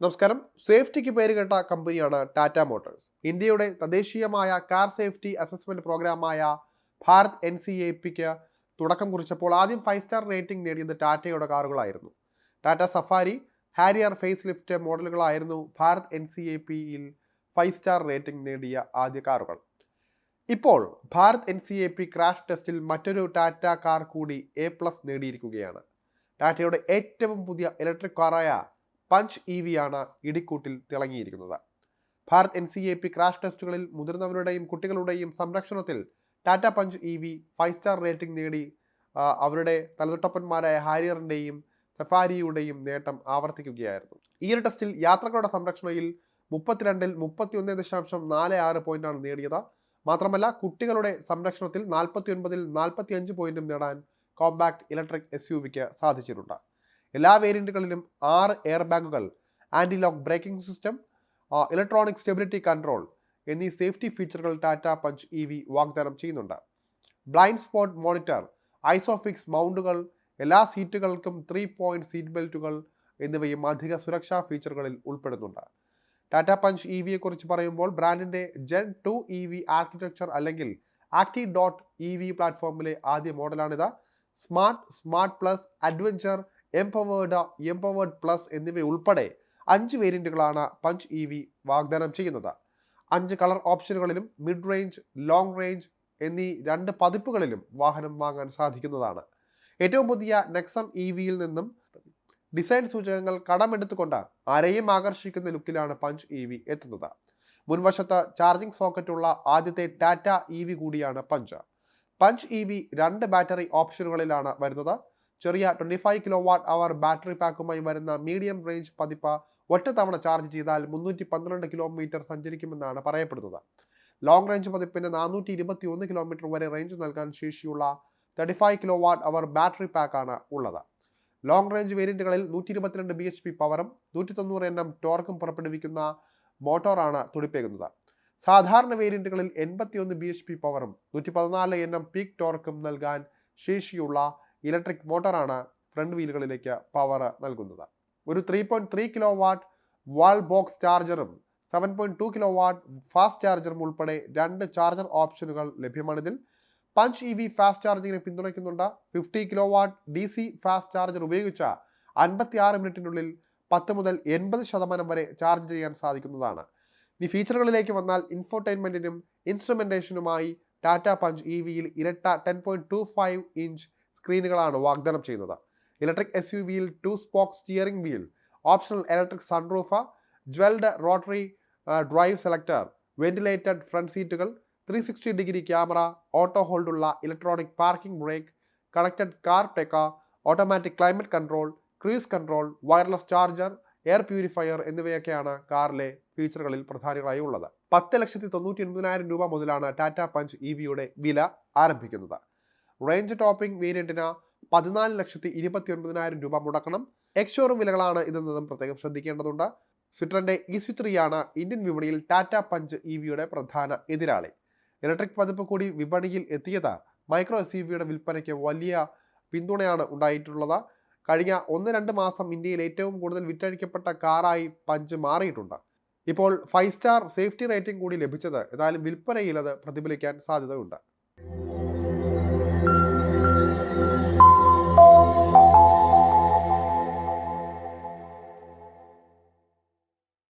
നമസ്കാരം. സേഫ്റ്റിക്ക് പേരുകേട്ട കമ്പനിയാണ് ടാറ്റ മോട്ടോഴ്സ് ഇന്ത്യയുടെ തദ്ദേശീയമായ കാർ സേഫ്റ്റി അസസ്മെന്റ് പ്രോഗ്രാമായ ഭാരത് എൻ സി എ പിക്ക് തുടക്കം കുറിച്ചപ്പോൾ ആദ്യം ഫൈവ് സ്റ്റാർ റേറ്റിംഗ് നേടിയത് ടാറ്റയുടെ കാറുകളായിരുന്നു Tata Safari Harrier face lift മോഡലുകളായിരുന്നു Bharat N C A പിയിൽ ഫൈവ് സ്റ്റാർ റേറ്റിംഗ് നേടിയ ആദ്യ കാറുകൾ ഇപ്പോൾ Bharat N C A P crash ടെസ്റ്റിൽ മറ്റൊരു ടാറ്റ കാർ കൂടി എ പ്ലസ് നേടിയിരിക്കുകയാണ്. ടാറ്റയുടെ ഏറ്റവും പുതിയ ഇലക്ട്രിക് കാറായ പഞ്ച് ഇ വി ആണ് ഇടിക്കൂട്ടിൽ തിളങ്ങിയിരിക്കുന്നത്. Bharat N C A P crash ടെസ്റ്റുകളിൽ മുതിർന്നവരുടെയും കുട്ടികളുടെയും സംരക്ഷണത്തിൽ Tata Punch E V five star rating നേടി. അവരുടെ തലതൊട്ടപ്പന്മാരായ ഹാരിയറിന്റെയും സഫാരിയുടെയും നേട്ടം ആവർത്തിക്കുകയായിരുന്നു. ഈ ഒരു ടെസ്റ്റിൽ യാത്രകളുടെ സംരക്ഷണയിൽ മുപ്പത്തിരണ്ടിൽ മുപ്പത്തിയൊന്ന് ദശാംശം നാല് ആറ് പോയിന്റാണ് നേടിയത്. മാത്രമല്ല കുട്ടികളുടെ സംരക്ഷണത്തിൽ നാൽപ്പത്തി ഒൻപതിൽ നാൽപ്പത്തി അഞ്ച് പോയിന്റും നേടാൻ കോമ്പാക്ട് ഇലക്ട്രിക് എസ് യു വിക്ക് സാധിച്ചിട്ടുണ്ട്. എല്ലാ വേരിയന്റുകളിലും ആറ് എയർ ബാഗുകൾ anti lock braking system electronic stability control എന്നീ സേഫ്റ്റി ഫീച്ചറുകൾ ടാറ്റ പഞ്ച് ഇ വി വാഗ്ദാനം ചെയ്യുന്നുണ്ട്. ബ്ലൈൻഡ് സ്പോട്ട് മോണിറ്റർ ഐസോഫിക്സ് മൗണ്ടുകൾ എല്ലാ സീറ്റുകൾക്കും ത്രീ പോയിന്റ് സീറ്റ് ബെൽറ്റുകൾ എന്നിവയും അധിക സുരക്ഷാ ഫീച്ചറുകളിൽ ഉൾപ്പെടുന്നുണ്ട്. ടാറ്റ പഞ്ച് ഇ വിയെ കുറിച്ച് പറയുമ്പോൾ ബ്രാൻഡിന്റെ gen two E V architecture അല്ലെങ്കിൽ ആക്ടി ഡോട്ട് ഇ വി പ്ലാറ്റ്ഫോമിലെ ആദ്യ മോഡലാണിത് smart smart plus adventure empowered empowered plus എന്നിവ ഉൾപ്പെടെ അഞ്ച് വേരിയന്റുകളാണ് പഞ്ച് ഇ വി വാഗ്ദാനം ചെയ്യുന്നത്. അഞ്ച് കളർ ഓപ്ഷനുകളിലും മിഡ് റേഞ്ച് ലോങ് റേഞ്ച് എന്നീ രണ്ട് പതിപ്പുകളിലും വാഹനം വാങ്ങാൻ സാധിക്കുന്നതാണ്. ഏറ്റവും പുതിയ നെക്സൺ ഇ വിയിൽ നിന്നും ഡിസൈൻ സൂചകങ്ങൾ കടമെടുത്തുകൊണ്ട് ആരെയും ആകർഷിക്കുന്ന ലുക്കിലാണ് പഞ്ച് ഇ വി എത്തുന്നത്. മുൻവശത്ത് ചാർജിംഗ് സോക്കറ്റുള്ള ആദ്യത്തെ ടാറ്റ ഇ വി കൂടിയാണ് പഞ്ച് പഞ്ച് ഇ വി രണ്ട് ബാറ്ററി ഓപ്ഷനുകളിലാണ് വരുന്നത്. ചെറിയ twenty five kilowatt hour battery പാക്കുമായി വരുന്ന മീഡിയം റേഞ്ച് പതിപ്പ് ഒറ്റത്തവണ ചാർജ് ചെയ്താൽ മുന്നൂറ്റി പന്ത്രണ്ട് കിലോമീറ്റർ സഞ്ചരിക്കുമെന്നാണ് പറയപ്പെടുന്നത്. ലോങ് റേഞ്ച് പതിപ്പിന് നാനൂറ്റി ഇരുപത്തി ഒന്ന് കിലോമീറ്റർ വരെ റേഞ്ച് നൽകാൻ ശേഷിയുള്ള thirty five kilowatt hour battery പാക്കാണ് ഉള്ളത് ലോങ് റേഞ്ച് വേരിയന്റുകളിൽ നൂറ്റി ഇരുപത്തിരണ്ട് ബി എച്ച് പി പവറും നൂറ്റി തൊണ്ണൂറ് എണ്ണം ടോർക്കും പുറപ്പെടുവിക്കുന്ന മോട്ടോറാണ് തുടിപ്പേകുന്നത്. സാധാരണ വേരിയന്റുകളിൽ എൺപത്തിയൊന്ന് ബി എച്ച് പി പവറും നൂറ്റി പതിനാല് എണ്ണം പീക്ക് ടോർക്കും നൽകാൻ ശേഷിയുള്ള ഇലക്ട്രിക് മോട്ടറാണ് ഫ്രണ്ട് വീലുകളിലേക്ക് പവർ നൽകുന്നത്. ഒരു three point three kilowatt wall box ചാർജറും seven point two kilowatt fast ചാർജറും ഉൾപ്പെടെ രണ്ട് ചാർജർ ഓപ്ഷനുകൾ ലഭ്യമാണിതിൽ പഞ്ച് ഇ വി ഫാസ്റ്റ് ചാർജിങ്ങിനെ പിന്തുണയ്ക്കുന്നുണ്ട്. Fifty kilowatt D C fast charger ഉപയോഗിച്ച അൻപത്തി ആറ് മിനിറ്റിനുള്ളിൽ പത്ത് മുതൽ എൺപത് ശതമാനം വരെ ചാർജ് ചെയ്യാൻ സാധിക്കുന്നതാണ്. ഇനി ഫീച്ചറുകളിലേക്ക് വന്നാൽ ഇൻഫോർടൈൻമെന്റിനും ഇൻസ്ട്രുമെന്റേഷനുമായി ടാറ്റ പഞ്ച് ഇ വിയിൽ ഇരട്ട ten point two five inch സ്ക്രീനുകളാണ് വാഗ്ദാനം ചെയ്യുന്നത്. ഇലക്ട്രിക് എസ് യു വിയിൽ two spoke steering wheel optional electric sunroof jewelled rotary drive selector ventilated front സീറ്റുകൾ three sixty degree camera auto ഹോൾഡുള്ള electronic parking brake connected car tech automatic climate control cruise control wireless charger air purifier എന്നിവയൊക്കെയാണ് കാറിലെ ഫീച്ചറുകളിൽ പ്രധാനികളായി ഉള്ളത്. പത്ത് ലക്ഷത്തി തൊണ്ണൂറ്റി ഒൻപതിനായിരം രൂപ മുതലാണ് ടാറ്റ പഞ്ച് ഇ വിയുടെ വില ആരംഭിക്കുന്നത്. റേഞ്ച് ടോപ്പിംഗ് വേരിയന്റിന് പതിനാല് ലക്ഷത്തി ഇരുപത്തി ഒൻപതിനായിരം രൂപ മുടക്കണം. എക്സ്ഷോറും വിലകളാണ് ഇതെന്നതും പ്രത്യേകം ശ്രദ്ധിക്കേണ്ടതുണ്ട്. സ്വിറ്ററിന്റെ ഇ സ്വിത്രിയാണ് ഇന്ത്യൻ വിപണിയിൽ ടാറ്റ പഞ്ച് ഇ വിയുടെ പ്രധാന എതിരാളി. ഇലക്ട്രിക് പതിപ്പ് കൂടി വിപണിയിൽ എത്തിയത് മൈക്രോ എസ് ഇ വിയുടെ വിൽപ്പനയ്ക്ക് വലിയ പിന്തുണയാണ് ഉണ്ടായിട്ടുള്ളത്. കഴിഞ്ഞ ഒന്ന് രണ്ട് മാസം ഇന്ത്യയിൽ ഏറ്റവും കൂടുതൽ വിറ്റഴിക്കപ്പെട്ട കാറായി പഞ്ച് മാറിയിട്ടുണ്ട്. ഇപ്പോൾ ഫൈവ് സ്റ്റാർ സേഫ്റ്റി റേറ്റിംഗ് കൂടി ലഭിച്ചത് ഏതായാലും വിൽപ്പനയിൽ അത് പ്രതിഫലിക്കാൻ സാധ്യതയുണ്ട്.